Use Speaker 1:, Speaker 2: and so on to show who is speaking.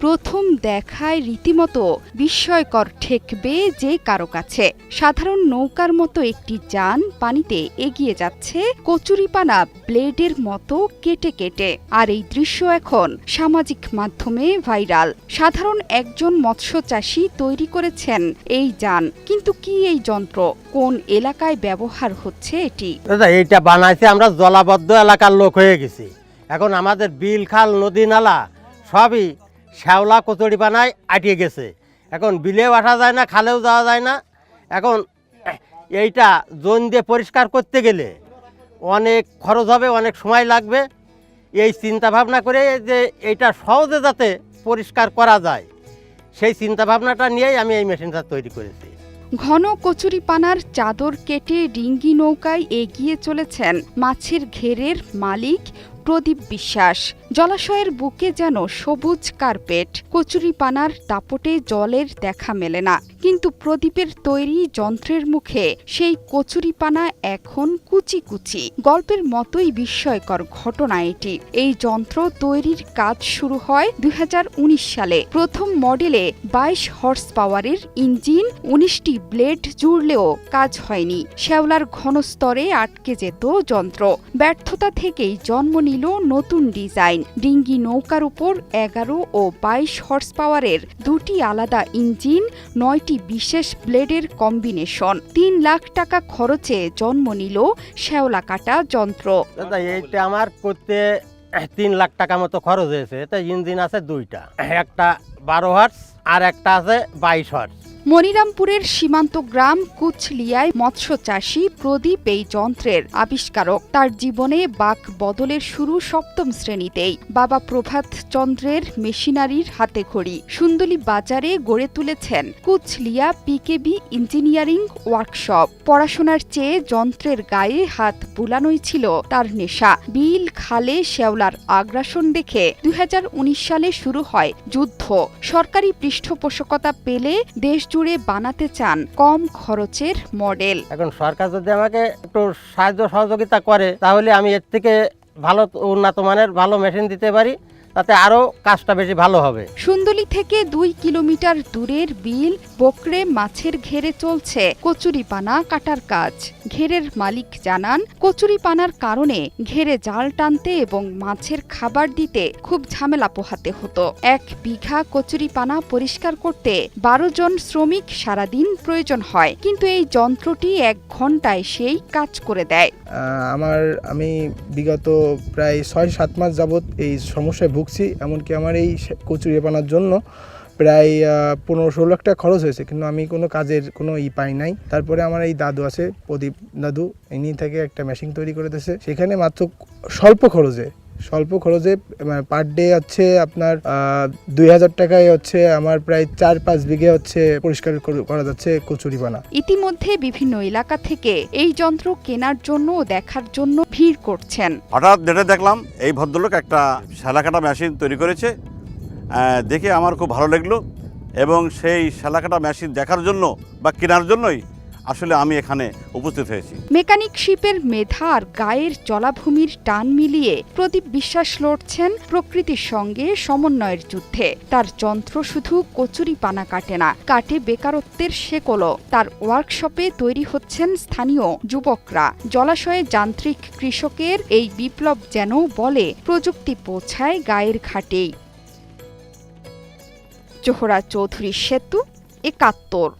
Speaker 1: প্রথম দেখায় রীতিমতো বিস্ময়কর ঠেকবে যে কারও কাছে। সাধারণ নৌকার মতো একটি যান পানিতে এগিয়ে যাচ্ছে কচুরিপানা ব্লেডের মতো কেটে কেটে। আর এই দৃশ্য এখন সামাজিক মাধ্যমে ভাইরাল। সাধারণ একজন মৎস্য চাষী তৈরি করেছেন এই যান। কিন্তু কি এই যন্ত্র? কোন এলাকায় ব্যবহার হচ্ছে এটি?
Speaker 2: দাদা, এইটা বানাইছে আমরা জলাবদ্ধ এলাকার লোক হয়ে গেছি। এখন আমাদের বিল, খাল, নদী, নালা সবই শ্যাওলা কচুরি বানায় আটিয়ে গেছে। এখন বিলেও আসা যায় না, খালেও যাওয়া যায় না। এখন এইটা জোন দিয়ে পরিষ্কার করতে গেলে অনেক খরচ হবে, অনেক সময় লাগবে। এই চিন্তা ভাবনা করে যে এইটা সহজে যাতে পরিষ্কার করা যায়, সেই চিন্তা ভাবনাটা নিয়েই আমি এই মেশিনটা তৈরি করেছি।
Speaker 1: ঘন কচুরিপানার চাদর কেটে ডিঙ্গি নৌকায় এগিয়ে চলেছেন মাছের ঘেরের মালিক প্রদীপ বিশ্বাস। জলাশয়ের বুকে যেন সবুজ কার্পেট কচুরিপানার দাপটে জলের দেখা মেলে না। কিন্তু প্রদীপের তৈরি যন্ত্রের মুখে সেই কচুরিপানা এখন কুচি কুচি। গল্পের মতোই বিস্ময়কর ঘটনা এটি। এই যন্ত্র তৈরির কাজ শুরু হয় দুই হাজার উনিশ সালে। প্রথম মডেলে বাইশ হর্স পাওয়ারের ইঞ্জিন, উনিশটি ব্লেড জুড়লেও কাজ হয়নি। শ্যাওলার ঘনস্তরে আটকে যেত যন্ত্র। ব্যর্থতা থেকেই জন্ম নিল নতুন ডিজাইন। ডিঙ্গি নৌকার উপর এগারো ও বাইশ হর্স পাওয়ারের দুটি আলাদা ইঞ্জিন, নয়টি বিশেষ ব্লেডের কম্বিনেশন। তিন লাখ টাকা খরচে জন্ম নিল শ্যাওলা কাটা যন্ত্র
Speaker 2: এইটা আমার করতে তিন লাখ টাকা মতো খরচ হয়েছে। এটা ইঞ্জিন আছে দুইটা। একটা বারো হার্স আর একটা আছে বাইশ হার্স।
Speaker 1: মনিরামপুরের সীমান্ত গ্রাম কুচলিয়ায় মৎস্য চাষী প্রদীপ এই যন্ত্রের আবিষ্কারক। তার জীবনে বাক বদলের শুরু সপ্তম শ্রেণীতেই। বাবা প্রভাত চন্দ্রের মেশিনারির হাতে খড়ি। সুন্দলি বাজারে গড়ে তুলেছেন কুচলিয়া পিকেবি ইঞ্জিনিয়ারিং ওয়ার্কশপ। পড়াশোনার চেয়ে যন্ত্রের গায়ে হাত বুলানোই ছিল তার নেশা। বিল, খালে শেওলার আগ্রাসন দেখে দুই হাজার উনিশ সালে শুরু হয় যুদ্ধ। সরকারি পৃষ্ঠপোষকতা পেলে দেশ জুড়ে বানাতে চান কম খরচের মডেল।
Speaker 2: এখন সরকার যদি আমাকে একটু সাহায্য সহযোগিতা করে, তাহলে আমি এর থেকে ভালো উন্নত মানের ভালো মেশিন দিতে পারি। তাতে আরও কাজটা বেশি ভালো হবে।
Speaker 1: সুন্দলি থেকে দুই কিলোমিটার দূরের বিল বকরে মাছের ঘেরে চলছে কচুরিপানা কাটার কাজ। ঘেরের মালিক জানান কচুরিপানার কারণে ঘেরে জাল টানতে এবং মাছের খাবার দিতে খুব ঝামেলা পোহাতে হতো। এক বিঘা কচুরিপানা পরিষ্কার করতে বারো জন শ্রমিক সারাদিন প্রয়োজন হয় কিন্তু এই যন্ত্রটি এক ঘন্টায় সেই কাজ করে দেয়।
Speaker 3: আহ, আমার আমি বিগত প্রায় ছয় সাত মাস যাবৎ এই সমস্যায় ভুগছি, এমনকি আমার এই কচুরি বানার জন্য প্রায় পনেরো ষোলো লাখ টাকা খরচ হয়েছে, কিন্তু আমি কোনো কাজের কোনো ই পাই নাই। তারপরে আমার এই দাদু আছে, প্রদীপ দাদু, ইনি থেকে একটা মেশিন তৈরি করে দিয়েছে। সেখানে মাত্র স্বল্প খরচে স্বল্প খরচে মানে পার ডে হচ্ছে আপনার দুই হাজার টাকায় হচ্ছে আমার প্রায় চার পাঁচ বিঘে হচ্ছে পরিষ্কার করা যাচ্ছে কচুরি বানা।
Speaker 1: ইতিমধ্যে বিভিন্ন এলাকা থেকে এই যন্ত্র কেনার জন্য দেখার জন্য ভিড় করছেন।
Speaker 4: হঠাৎ নেটে দেখলাম এই ভদ্রলোক একটা শালাকাটা মেশিন তৈরি করেছে দেখে আমার খুব ভালো লাগল এবং সেই শালাকাটা মেশিন দেখার জন্য বা কেনার জন্যই আসলে আমি এখানে উপস্থিত হয়েছি।
Speaker 1: মেকানিক শিপের মেধা আর গায়ের জলাভূমির টান মিলিয়ে প্রদীপ বিশ্বাস লড়ছেন প্রকৃতির সঙ্গে সমন্বয়ের যুদ্ধে। তার যন্ত্র শুধু কচুরি পানা কাটে না, কাটে বেকারত্বের শেকলও। তার ওয়ার্কশপে তৈরি হচ্ছেন স্থানীয় যুবকরা। জলাশয়ে যান্ত্রিক কৃষকের এই বিপ্লব যেন বলে, প্রযুক্তি পৌঁছায় গায়ের ঘাটেই। জোহরা চৌধুরী সেতু একাত্তর।